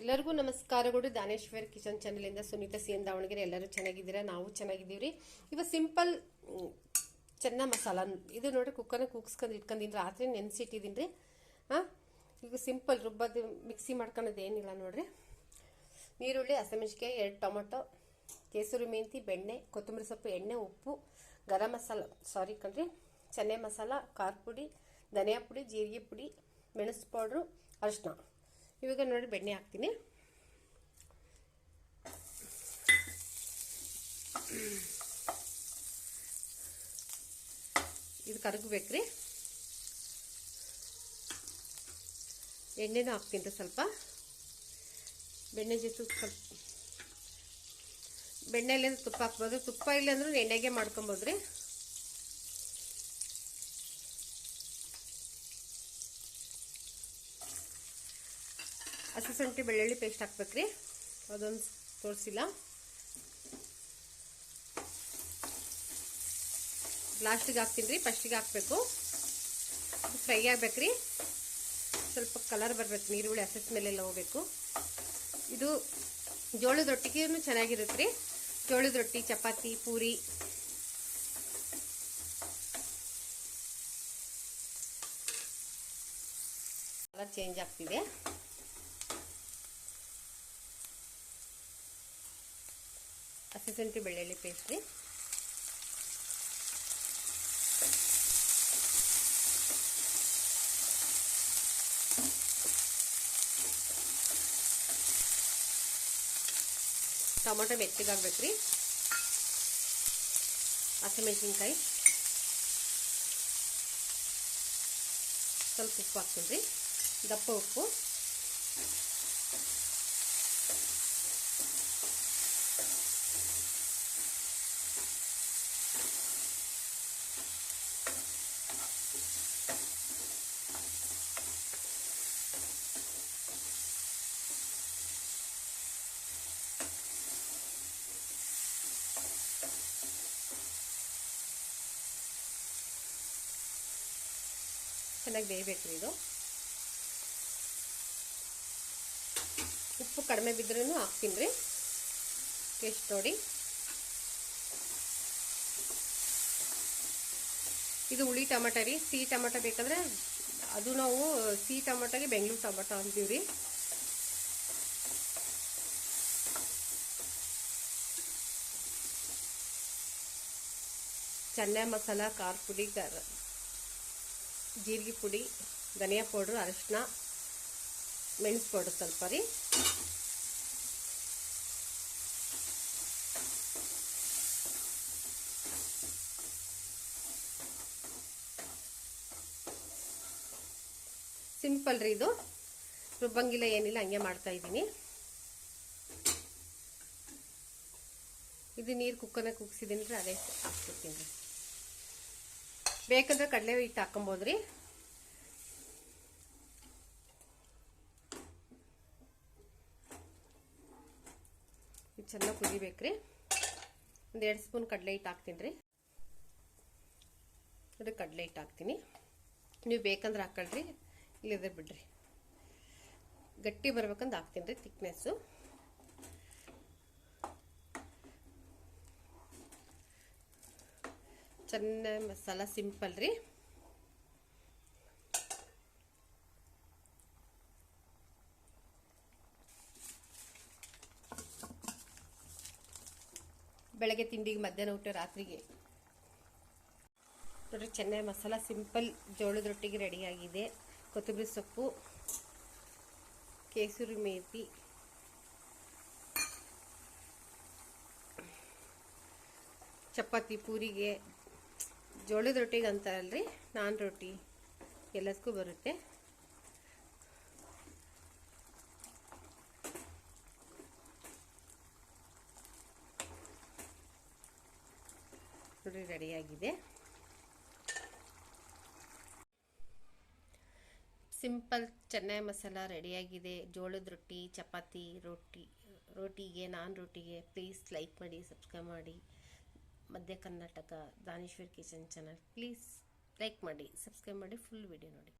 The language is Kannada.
ಎಲ್ಲರಿಗೂ ನಮಸ್ಕಾರಗಳು. ದಾನೇಶ್ವರ್ ಕಿಚನ್ ಚಾನಲಿಂದ ಸುನೀತಾ ಸಿ ಎನ್ ದಾವಣಗೆರೆ. ಎಲ್ಲರೂ ಚೆನ್ನಾಗಿದ್ದೀರಾ? ನಾವು ಚೆನ್ನಾಗಿದ್ದೀವಿ ಇವ ಸಿಂಪಲ್ ಚೆನ್ನ ಮಸಾಲ. ಇದು ನೋಡ್ರಿ, ಕುಕ್ಕರ್ನ ಕೂಗ್ಸ್ಕೊಂಡು ಇಟ್ಕೊಂಡಿನಿ ರಾತ್ರಿ ನೆನೆಸಿಟ್ಟಿದ್ದೀನಿ ರೀ ಹಾಂ ಈಗ ಸಿಂಪಲ್ ರುಬ್ಬದು, ಮಿಕ್ಸಿ ಮಾಡ್ಕೊಳೋದು ಏನಿಲ್ಲ ನೋಡ್ರಿ. ನೀರುಳ್ಳಿ ಹಸಿಮೆಣ್ಸಿಕಾಯಿ ಎರಡು ಟೊಮೊಟೊ, ಕೇಸರಿ ಮೆಂತಿ, ಬೆಣ್ಣೆ, ಕೊತ್ತಂಬರಿ ಸೊಪ್ಪು, ಎಣ್ಣೆ, ಉಪ್ಪು, ಗರಂ ಮಸಾಲ. ಸಾರಿ ಕಣ್ರಿ. ಚೆನ್ನೆ ಮಸಾಲ, ಖಾರ ಪುಡಿ, ಧನಿಯಾ ಪುಡಿ, ಜೀರಿಗೆ ಪುಡಿ, ಮೆಣಸು ಪೌಡ್ರು ಅರಿಶಿನ ಇವಾಗ ನೋಡಿ ಬೆಣ್ಣೆ ಹಾಕ್ತೀನಿ. ಇದು ಕರಗಬೇಕ್ರಿ. ಎಣ್ಣೆನೂ ಹಾಕ್ತೀನಿ ರೀ ಸ್ವಲ್ಪ. ಬೆಣ್ಣೆ ಜೊತೆ ಸ್ವಲ್ಪ. ಬೆಣ್ಣೆಲಿ ತುಪ್ಪ ಹಾಕ್ಬೋದು. ತುಪ್ಪ ಇಲ್ಲ ಅಂದ್ರೆ ಎಣ್ಣೆಗೆ ಮಾಡ್ಕೊಬೋದು ಹಸಿ ಶುಂಠಿ ಬೆಳ್ಳುಳ್ಳಿ ಪೇಸ್ಟ್ ಹಾಕ್ಬೇಕ್ರಿ. ಅದೊಂದು ತೋರಿಸಿಲ್ಲ. ಲಾಸ್ಟಿಗೆ ಹಾಕ್ತೀನಿ ರೀ ಫಸ್ಟಿಗೆ ಹಾಕಬೇಕು. ಫ್ರೈ ಆಗ್ಬೇಕ್ರಿ. ಸ್ವಲ್ಪ ಕಲರ್ ಬರಬೇಕು, ನೀರುಳ್ಳಿ ಹಸಿ ಮೇಲೆಲ್ಲ ಹೋಗ್ಬೇಕು. ಇದು ಜೋಳದ ರೊಟ್ಟಿಗೂ ಚೆನ್ನಾಗಿರುತ್ತೆ ರೀ. ಜೋಳದ ರೊಟ್ಟಿ ಚಪಾತಿ, ಪೂರಿ. ಕಲರ್ ಚೇಂಜ್ ಆಗ್ತಿದೆ. ಹಸಿ ಶುಂಠಿ ಬೆಳ್ಳುಳ್ಳಿ ಪೇಸ್ಟ್ ರೀ ಟೊಮೊಟೊ ಮೆತ್ತಗಾಗ್ಬೇಕು ರೀ ಹಸಿಮೆಣಸಿನ್ಕಾಯಿ ಸ್ವಲ್ಪ ಉಪ್ಪು ಹಾಕ್ತೀನಿ ರೀ ದಪ್ಪ ಉಪ್ಪು ಚೆನ್ನಾಗಿ ಬೇಯಬೇಕು ರೀ ಇದು ಉಪ್ಪು ಕಡಿಮೆ ಬಿದ್ರೂ ಹಾಕ್ತೀನಿ ರೀ. ಟೇಸ್ಟ್ ನೋಡಿ. ಇದು ಹುಳಿ ಟೊಮೆಟೊ ರೀ. ಸಿಹಿ ಟೊಮೆಟೊ ಬೇಕಂದ್ರೆ ಅದು ನಾವು ಸಿಹಿ ಟೊಮೆಟೊಗೆ ಬೆಂಗಳೂರು ಟೊಮೆಟೊ ಅಂತೀವಿ ರೀ. ಚೆನ್ನ ಮಸಾಲ, ಖಾರ ಪುಡಿ ಜೀರಿಗೆ ಪುಡಿ, ಧನಿಯಾ ಪೌಡ್ರು ಅರಿಶಿನ ಮೆಣಸು ಪೌಡ್ರ್ ಸ್ವಲ್ಪ ರೀ. ಸಿಂಪಲ್ ರೀ ಇದು. ರುಬ್ಬಂಗಿಲ್ಲ ಏನಿಲ್ಲ, ಹಂಗೆ ಮಾಡ್ತಾ ಇದ್ದೀನಿ. ಇದು ನೀರು ಕುಕ್ಕನ ಕುಗ್ಸಿದ್ದೀನಿ ರೀ, ಅದೇ ಹಾಕ್ಬಿಡ್ತೀನಿ ರೀ. ಬೇಕಂದ್ರೆ ಕಡಲೆ ಹಿಟ್ಟು ಹಾಕೊಬೋದ್ರಿ ಇದು ಚೆನ್ನಾಗಿ ಕುದಿಬೇಕ್ರಿ. ಒಂದು ಎರಡು ಸ್ಪೂನ್ ಕಡಲೆ ಹಿಟ್ಟು ಹಾಕ್ತೀನಿ ರೀ ನೋಡಿ, ಕಡಲೆ ಹಿಟ್ಟು ಹಾಕ್ತೀನಿ. ನೀವು ಬೇಕಂದ್ರೆ ಹಾಕೊಳ್ರಿ ಇಲ್ಲದ್ರೆ ಬಿಡ್ರಿ. ಗಟ್ಟಿ ಬರ್ಬೇಕಂದು ಹಾಕ್ತೀನಿ ರೀ ತಿಕ್ನೆಸ್ಸು ಚೆನ್ನ ಮಸಾಲ ಸಿಂಪಲ್ ರೀ. ಬೆಳಗ್ಗೆ ತಿಂಡಿಗೆ ಮಧ್ಯಾಹ್ನ ಊಟ, ರಾತ್ರಿಗೆ. ನೋಡ್ರಿ, ಚೆನ್ನೈ ಮಸಾಲ ಸಿಂಪಲ್ ಜೋಳದ ರೊಟ್ಟಿಗೆ ರೆಡಿಯಾಗಿದೆ ಕೊತ್ತಂಬರಿ ಸೊಪ್ಪು, ಕೇಸರಿ ಮೇಥಿ ಚಪಾತಿ ಪೂರಿಗೆ ಜೋಳದ ರೊಟ್ಟಿಗೆ ಅಂತಾರಲ್ರಿ, ನಾನ್ ರೊಟ್ಟಿ ಎಲ್ಲದಕ್ಕೂ ಬರುತ್ತೆ. ನೋಡಿ, ರೆಡಿಯಾಗಿದೆ. ಸಿಂಪಲ್ ಚೆನ್ನೈ ಮಸಾಲ ರೆಡಿಯಾಗಿದೆ. ಜೋಳದ ರೊಟ್ಟಿ, ಚಪಾತಿ, ರೊಟ್ಟಿ, ರೊಟ್ಟಿಗೆ, ನಾನ್ ರೊಟ್ಟಿಗೆ ಪ್ಲೀಸ್ ಲೈಕ್ ಮಾಡಿ ಸಬ್ಸ್ಕ್ರೈಬ್ ಮಾಡಿ. ಮಧ್ಯ Karnataka Daneshwar kitchen channel please like ಮಾಡಿ ಸಬ್ಸ್ಕ್ರೈಬ್ ಮಾಡಿ ಫುಲ್ ವಿಡಿಯೋ ನೋಡಿ.